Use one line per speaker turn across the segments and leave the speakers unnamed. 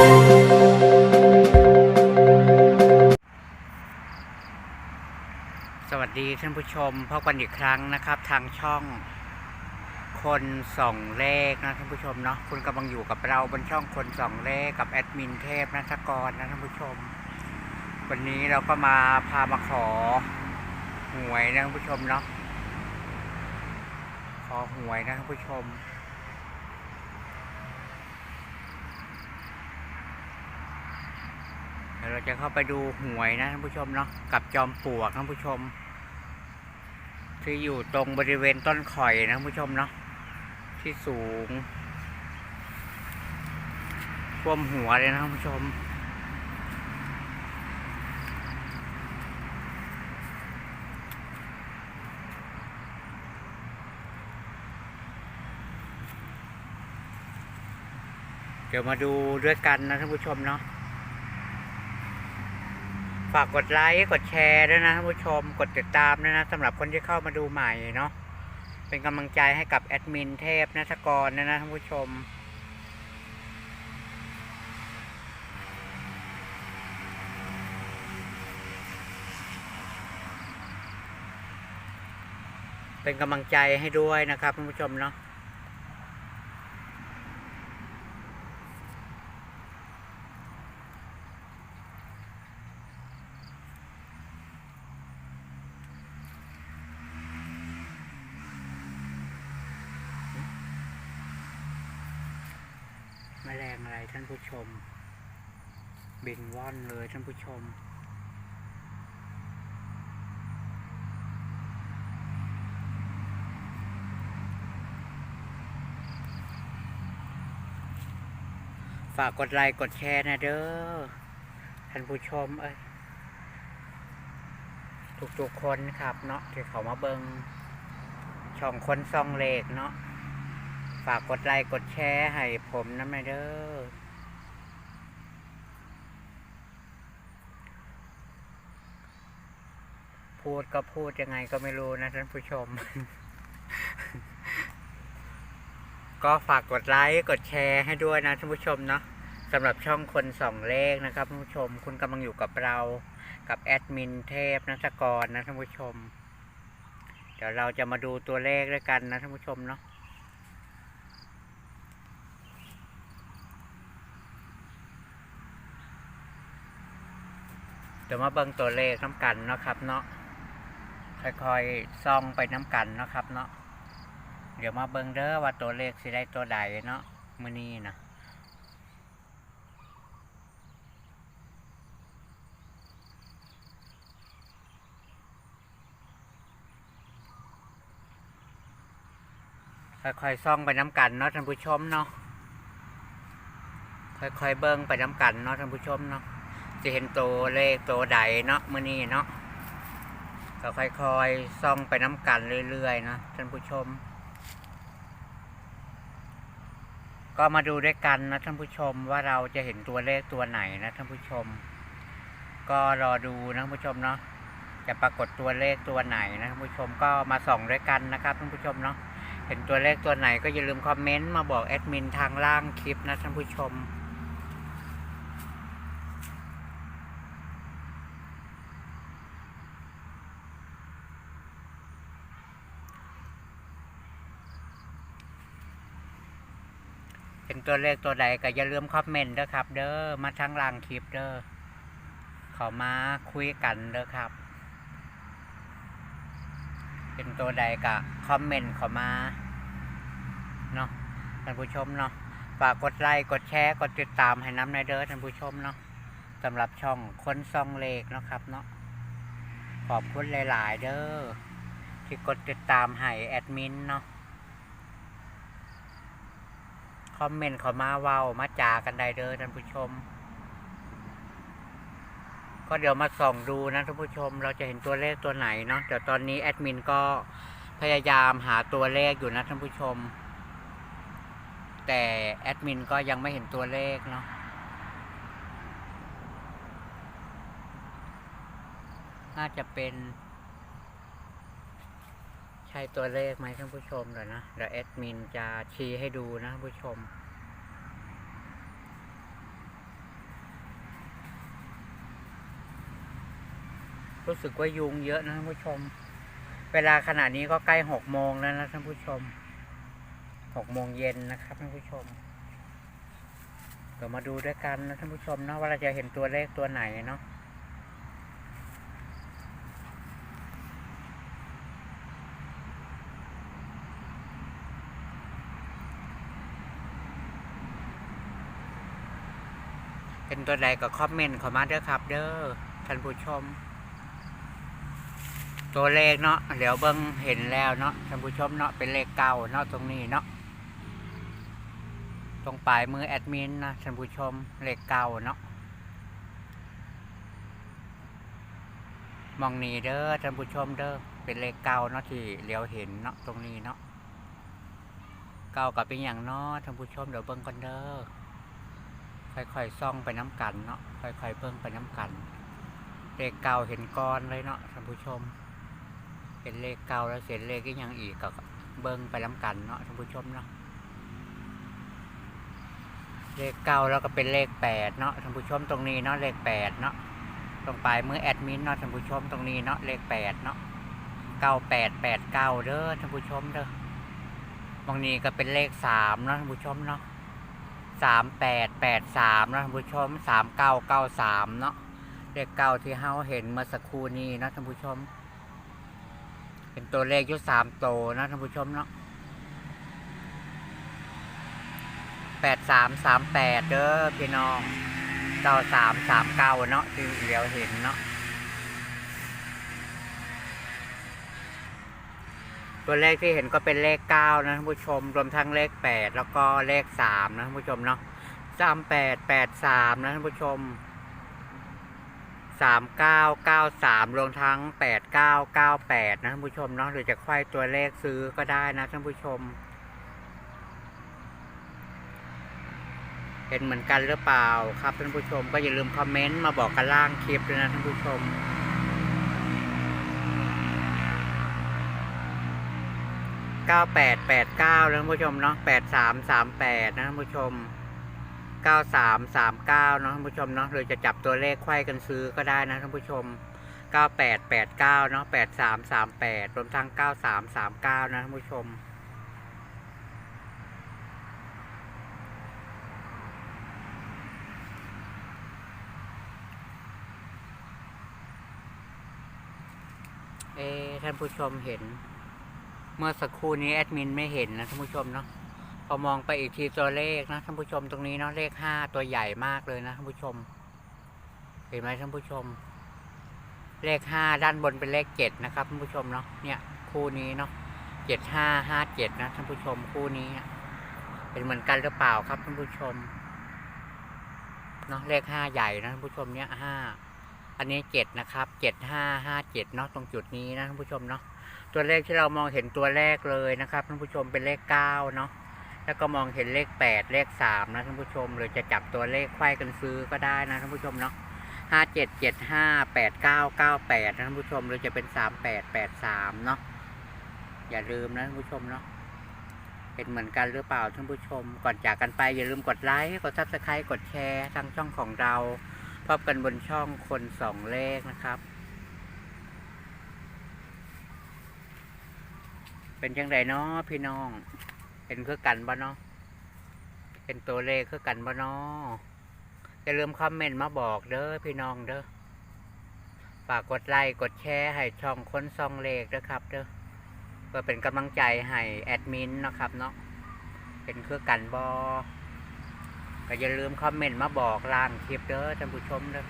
สวัสดีท่านผู้ชมพบกันอีกครั้งนะครับ ทางช่องคนส่องเลขนะท่านผู้ชมเนาะคุณกำลังอยู่กับเราบนช่องคนส่องเลขกับแอดมินเทพนัทกรนะท่านผู้ชม วันนี้เราก็มาพามาขอหวยนะท่านผู้ชมเนาะขอหวยนะท่านผู้ชม เราจะเข้าไปดูหวยนะท่านผู้ชมเนาะกับจอมปลวกท่านผู้ชม ที่อยู่ตรงบริเวณต้นข่อยนะท่านผู้ชมเนาะที่สูงท่วมหัวเลยนะท่านผู้ชมเดี๋ยวมาดูด้วยกันนะท่านผู้ชมเนาะ ฝากกดไลค์กดแชร์ด้วยนะท่านผู้ชมกดติดตามด้วยนะสำหรับคนที่เข้ามาดูใหม่เนาะเป็นกำลังใจให้กับแอดมินเทพนัทกรนะนะท่านผู้ชมเป็นกำลังใจให้ด้วยนะครับท่านผู้ชมเนาะ แมลงอะไรท่านผู้ชม บินว่อนเลยท่านผู้ชม ฝากกดไลค์กดแชร์นะเด้อท่านผู้ชมเอ้ยทุกๆคนครับเนาะที่เขามาเบิงช่องคนซองเลขเนาะ ฝากกดไลค์กดแชร์ให้ผมนะแม่เด้อพูดก็พูดยังไงก็ไม่รู้นะท่านผู้ชม ก็ฝากกดไลค์กดแชร์ให้ด้วยนะท่านผู้ชมเนาะสำหรับช่องคนสองเลขนะครับท่านผู้ชม คุณกำลังอยู่กับเรากับแอดมินเทพนัทกรนะท่านผู้ชม เดี๋ยวเราจะมาดูตัวเลขด้วยกันนะท่านผู้ชมเนาะ ดี๋ยวมาเบิ่งตัวเลขน้ำกันเนาะครับเนาะค่อยๆซ่องไปน้ำกันเนาะครับเนาะเดี๋ยวมาเบิ่งเด้อว่าตัวเลขสิได้ตัวใดเนาะมื้อนี้นะค่อยๆซ่องไปน้ำกันเนาะท่านผู้ชมเนาะค่อยๆเบิ่งไปน้ำกันเนาะท่านผู้ชมเนาะ จะเห็นตัวเลขตัวใดเนาะมื่อนี้เนาะก็ค่อยๆส่องไปน้ำกันเรื่อยๆนะท่านผู้ชม ก็มาดูด้วยกันนะท่านผู้ชมว่าเราจะเห็นตัวเลขตัวไหนนะท่านผู้ชม ก็รอดูนะท่านผู้ชมเนาะจะปรากฏตัวเลขตัวไหนนะท่านผู้ชมก็มาส่องด้วยกันนะครับท่านผู้ชมเนาะเห็นตัวเลขตัวไหนก็อย่าลืมคอมเมนต์มาบอกแอดมินทางล่างคลิปนะท่านผู้ชม เป็นตัวเลขตัวใดก็อย่าลืมคอมเมนต์เด้อครับ เด้อมาทั้งล่างคลิปเด้อขามาคุยกันเด้อครับ เป็นตัวใดก็คอมเมนต์ขามาเนาะท่านผู้ชมเนาะฝากกดไลค์กดแชร์กดติดตามให้น้ำในเด้อท่านผู้ชมเนาะสำหรับช่องคนซองเลขเนาะครับเนาะขอบคุณหลาย ๆ เด้อที่กดติดตามให้แอดมินเนาะ คอมเมนต์เขามาเว้ามาจากันได้เด้อท่านผู้ชม ก็เดี๋ยวมาส่องดูนะท่านผู้ชม เราจะเห็นตัวเลขตัวไหนเนาะเดี๋ยวตอนนี้แอดมินก็พยายามหาตัวเลขอยู่นะท่านผู้ชม แต่แอดมินก็ยังไม่เห็นตัวเลขเนาะน่าจะเป็น ใช่ตัวเลขไหมท่านผู้ชมเดี๋ยวนะเดี๋ยวแอดมินจะชี้ให้ดูนะผู้ชมรู้สึกว่ายุงเยอะนะท่านผู้ชม เวลาขณะนี้ก็ใกล้หกโมงแล้วนะท่านผู้ชมหกโมงเย็นนะครับท่านผู้ชม เดี๋ยวมาดูด้วยกันนะท่านผู้ชมเนาะว่าเราจะเห็นตัวเลขตัวไหนเนาะ นตัวใดก็คอมเมนต์เข้ามาเด้อครับ เด้อท่านผู้ชม ตัวเลขเนาะเดี๋ยวเบิ้งเห็นแล้วเนาะท่านผู้ชมเนาะเป็นเลขเก้าเนาะตรงนี้เนาะตรงปลายมือแอดมินนะท่านผู้ชมเลขเก้าเนาะมองนี่เด้อท่านผู้ชมเด้อเป็นเลขเก้าเนาะที่เลี้ยวเห็นเนาะตรงนี้เนาะเก้ากับเป็นอย่างเนาะท่านผู้ชมเดี๋ยวเบิ้งกันเด้อ ค่อยๆซ่องไปน้ำกันเนาะค่อยๆเบิ่งไปน้ำกัน เลขเก่าเห็นก้อนเลยเนาะท่านผู้ชมเป็นเลขเก่าแล้วเสร็จเลขก็ยังอีกก็เบิ่งไปน้ำกันเนาะท่านผู้ชมเนาะเลขเก้าแล้วก็เป็นเลขแปดเนาะท่านผู้ชมตรงนี้เนาะเลขแปดเนาะตรงปลายมือแอดมินเนาะท่านผู้ชมตรงนี้เนาะเลขแปดเนาะเก้าแปดแปดเก้าเด้อท่านผู้ชมเด้อบางนี้ก็เป็นเลขสามเนาะท่านผู้ชมเนาะ สามแปดแปดสามนะท่านผู้ชมสามเก้าเก้าสามเนาะเลขเก้าที่เฮาเห็นเมื่อสักครู่นี้นะท่านผู้ชม เป็นตัวเลขยุสามโตนะท่านผู้ชมเนาะแปดสามสามแปดเด้อพี่น้องเก้าสามสามเก้าเนาะที่เดียวเห็นเนาะ ตัวเลขที่เห็นก็เป็นเลขเก้านะท่านผู้ชมรวมทั้งเลขแปดแล้วก็เลขสามนะท่านผู้ชมเนาะสามแปดแปดสามนะท่านผู้ชมสามเก้าเก้าสามรวมทั้งแปดเก้าเก้าแปดนะท่านผู้ชมเนาะหรือจะควายตัวเลขซื้อก็ได้นะท่านผู้ชม เห็นเหมือนกันหรือเปล่าครับท่านผู้ชม ก็อย่าลืมคอมเมนต์มาบอกกันล่างคลิปด้วยนะท่านผู้ชม เก้าแปดแปดเก้านะท่านผู้ชมเนาะแปดสามสามแปดนะท่านผู้ชมเก้าสามสามเก้านะท่านผู้ชมเนาะหรือจะจับตัวเลขไขว้กันซื้อก็ได้นะท่านผู้ชมเก้าแปดแปดเก้าเนาะแปดสามสามแปดรวมทั้งเก้าสามสามเก้านะท่านผู้ชมเอท่านผู้ชมเห็น เมื่อสักครู่นี้แอดมินไม่เห็นนะท่านผู้ชมเนาะพอมองไปอีกทีตัวเลขนะท่านผู้ชมตรงนี้เนาะเลขห้าตัวใหญ่มากเลยนะท่านผู้ชม เห็นไหมท่านผู้ชม เลขห้าด้านบนเป็นเลขเจ็ดนะครับท่านผู้ชมเนาะเนี่ยคู่นี้เนาะเจ็ดห้าห้าเจ็ดนะท่านผู้ชมคู่นี้เป็นเหมือนกันหรือเปล่าครับท่านผู้ชมเนาะเลขห้าใหญ่นะท่านผู้ชมเนี่ยห้าอันนี้เจ็ดนะครับเจ็ดห้าห้าเจ็ดเนาะตรงจุดนี้นะท่านผู้ชมเนาะ ตัวเลขที่เรามองเห็นตัวแรกเลยนะครับท่านผู้ชมเป็นเลขเก้าเนาะแล้วก็มองเห็นเลขแปดเลขสามนะท่านผู้ชมหรือจะจับตัวเลขไขว้กันซื้อก็ได้นะท่านผู้ชมเนาะห้าเจ็ดเจ็ดห้าแปดเก้าเก้าแปดนะท่านผู้ชมหรือจะเป็นสามแปดแปดสามเนาะอย่าลืมนะท่านผู้ชมเนาะเป็นเหมือนกันหรือเปล่าท่านผู้ชม ก่อนจากกันไปอย่าลืมกดไลค์กดซับสไครต์กดแชร์ทางช่องของเราพบกันบนช่องคนสองเลขนะครับ เป็นจังไดเนาะพี่น้อง เป็นคือกันบ่เนาะเป็นตัวเลขคือกันบ่เนาะอย่าลืมคอมเมนต์มาบอกเด้อพี่น้องเด้อฝากกดไลค์กดแชร์ให้ช่องค้นซองเลขเด้อครับเด้อเพื่อเป็นกำลังใจให้แอดมินนะครับเนาะเป็นคือกันบอก็อย่าลืมคอมเมนต์มาบอกล่างคลิปเด้อท่านผู้ชมเด้อ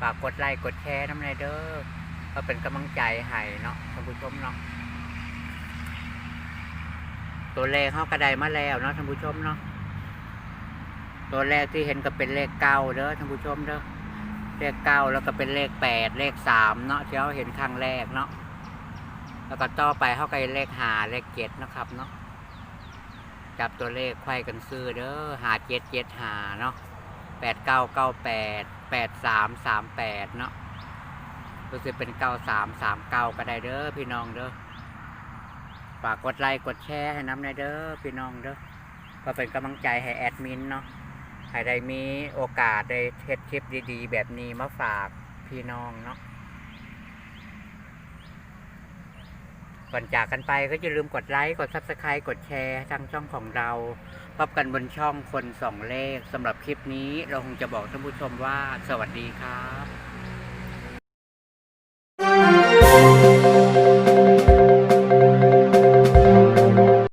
ฝากกดไลค์กดแชร์น้ำในเด้อเพื่อเป็นกำลังใจให้เนาะท่านผู้ชมเนาะ ตัวเลขเขากระไดมาแล้วเนาะท่านผู้ชมเนาะตัวแรกที่เห็นก็เป็นเลขเก้าเด้อท่านผู้ชมเด้อเลขเก้าแล้วก็เป็นเลขแปดเลขสามเนาะที่เราเห็นครั้งแรกเนาะแล้วก็ต่อไปเขาก็เลขหาเลขเจ็ดนะครับเนาะจับตัวเลขไขว้กันซื้อเด้อหาเจ็ดเจ็ดหาเนาะแปดเก้าเก้าแปดแปดสามสามแปดเนาะรู้สึกเป็นเก้าสามสามเก้าก็ได้เด้อพี่น้องเด้อ ฝากกดไลค์กดแชร์ให้น้ำในเด้อพี่น้องเด้อก็เป็นกำลังใจให้แอดมินเนาะให้ได้มีโอกาสได้เทดคลิปดีๆ แบบนี้มาฝากพี่น้องเนาะก่อนจากกันไปก็อย่าลืมกดไลค์กดซับสไครต์กดแชร์ทางช่องของเราพบกันบนช่องคนสองเลขสำหรับคลิปนี้เราคงจะบอกท่านผู้ชมว่าสวัสดีครับ